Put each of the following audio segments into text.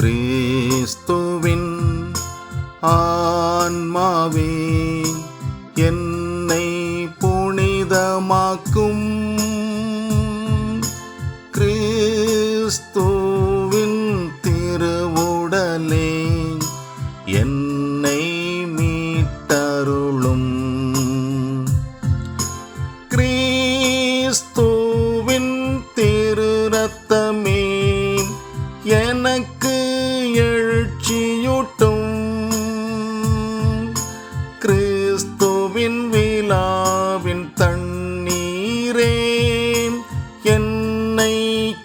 கிறிஸ்துவின் ஆன்மாவே என்னை புனிதமாக்கும். கிறிஸ்துவின் திருவுடலே என்னை மீட்டருளும். கிறிஸ்து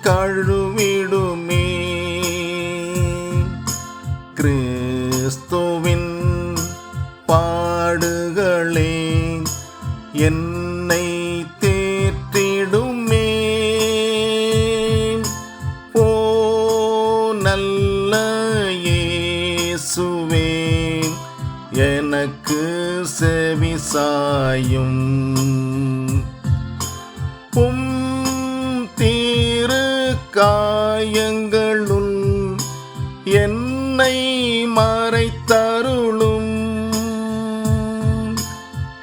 கழுவிடுமே கிறிஸ்துவின் பாடுகளே என்னை தேற்றிடுமே ஓ நல்ல இயேசுவே எனக்கு செவிசாயும் காயங்களுள் என்னை மறைத்தருளும்.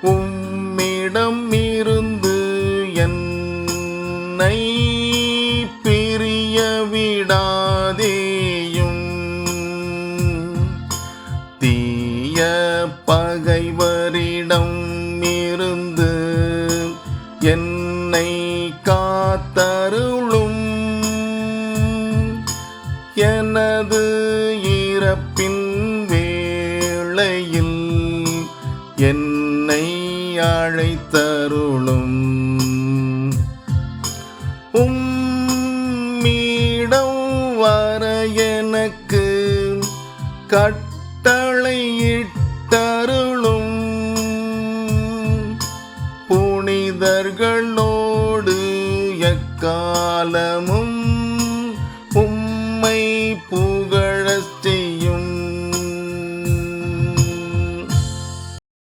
உம்மிடம் இருந்து என்னை பிரிய விடாதேயும் தீய பகைவரிடம் இருந்து என்னை காத்த எனது இறப்பின் வேளையில் என்னை அழைத்தருளும். உம்மீடம் வர எனக்கு கட்டளையிட்டருளும். புனிதர்களோடு எக்காலமும் உம்மை பூ